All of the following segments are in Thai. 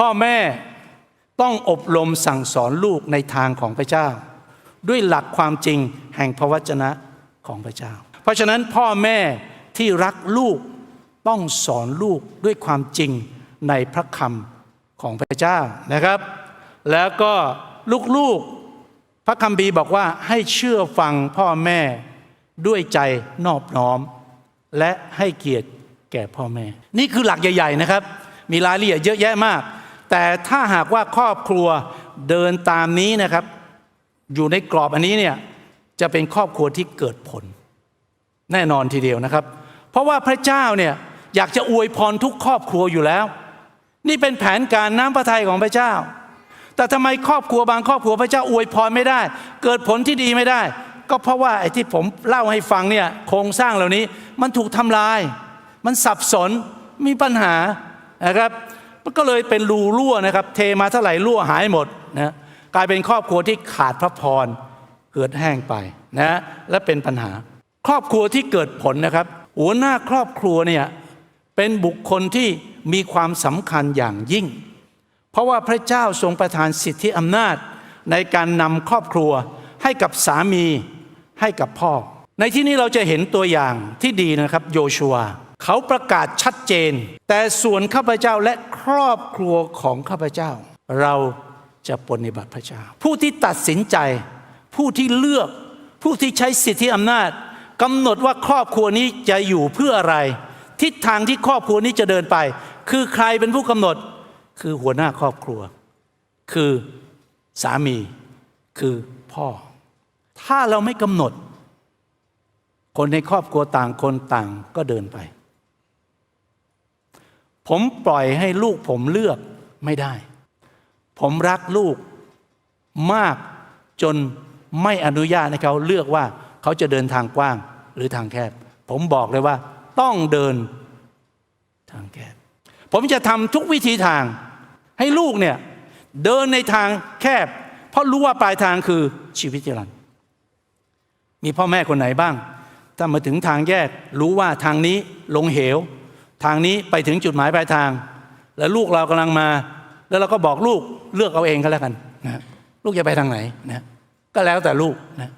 พ่อแม่ต้องอบรมสั่งสอนลูกในทางของพระเจ้า ด้วยหลักความจริงแห่งพระวจนะของพระเจ้า เพราะฉะนั้นพ่อแม่ที่รักลูกต้องสอนลูกด้วยความจริงในพระคำของพระเจ้านะครับ แล้วก็ลูกๆพระคัมภีร์บอกว่าให้เชื่อฟังพ่อแม่ด้วยใจนอบน้อม และให้เกียรติแก่พ่อแม่ นี่คือหลักใหญ่ ๆนะครับ มีรายละเอียดเยอะแยะมาก แต่ถ้าหากว่าครอบครัวเดินตามนี้นะครับ อยู่ในกรอบอันนี้เนี่ยจะเป็นครอบครัวที่เกิดผล แน่นอนทีเดียวนะครับ เพราะว่าพระเจ้าเนี่ยอยากจะอวยพรทุกครอบครัวอยู่แล้ว นี่เป็นแผนการน้ำพระทัยของพระเจ้า แต่ทำไมครอบครัวบางครอบครัวพระเจ้าอวยพรไม่ได้ เกิดผลที่ดีไม่ได้ ก็เพราะว่าไอ้ที่ผมเล่าให้ฟังเนี่ยโครงสร้างเหล่านี้มันถูกทำลาย มันสับสนมีปัญหานะครับ ก็เลยเป็นรูรั่วนะครับ เทมาเท่าไหร่รั่วหายหมดนะกลายเป็นครอบครัวที่ขาดพระพรเกิดแห้งไปนะและเป็นปัญหา ครอบครัวที่เกิดผลนะครับ หัวหน้าครอบครัวเนี่ยเป็นบุคคลที่มีความสำคัญอย่างยิ่ง เพราะว่าพระเจ้าทรงประทานสิทธิอำนาจในการนำครอบครัวให้กับสามีให้กับพ่อ ในที่นี้เราจะเห็นตัวอย่างที่ดีนะครับ โยชัว เขาประกาศชัดเจน แต่ส่วนข้าพเจ้าและครอบครัวของข้าพเจ้า เราจะปฏิบัติพระเจ้า ผู้ที่ตัดสินใจ ผู้ที่เลือก ผู้ที่ใช้สิทธิอำนาจกำหนดว่าครอบครัวนี้จะอยู่เพื่ออะไร ทิศทางที่ครอบครัวนี้จะเดินไป คือใครเป็นผู้กำหนด คือหัวหน้าครอบครัว คือสามี คือพ่อ ถ้าเราไม่กำหนด คนในครอบครัวต่างคนต่างก็เดินไป ผมปล่อยให้ลูกผมเลือกไม่ได้ ผมรักลูกมากจนไม่อนุญาตให้เขาเลือกว่าเขาจะเดินทางกว้างหรือทางแคบ ผมบอกเลยว่าต้องเดินทางแคบ ผมจะทำทุกวิธีทางให้ลูกเนี่ยเดินในทางแคบ เพราะรู้ว่าปลายทางคือชีวิตจรันมีพ่อแม่คนไหนบ้าง ถ้ามาถึงทางแยกรู้ว่าทางนี้ลงเหว ทางนี้ไปถึงจุดหมายปลายทาง แล้วลูกเรากำลังมา แล้วเราก็บอกลูกเลือกเอาเองก็แล้วกันนะลูกจะไปทางไหนนะก็แล้วแต่ลูกนะ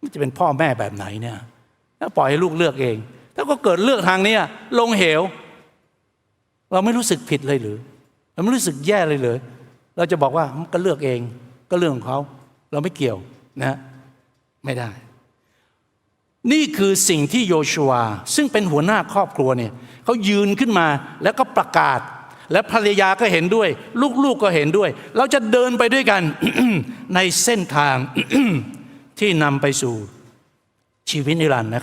มันจะเป็นพ่อแม่แบบไหนเนี่ยแล้วปล่อยให้ลูกเลือกเอง ถ้าก็เกิดเลือกทางนี้ลงเหว เราไม่รู้สึกผิดเลยหรือ เราไม่รู้สึกแย่เลยเหรือเราจะบอกว่าก็เลือกเองก็เรื่องของเขา เราไม่เกี่ยวนะ ไม่ได้ นี่คือสิ่งที่โยชัวซึ่งเป็นหัวหน้าครอบครัวเนี่ยเขายืนขึ้นมาแล้วก็ประกาศ และภรรยาก็เห็นด้วย ลูกๆก็เห็นด้วย เราจะเดินไปด้วยกัน ในเส้นทางที่นำไปสู่ชีวิตนิรันดร์นะครับ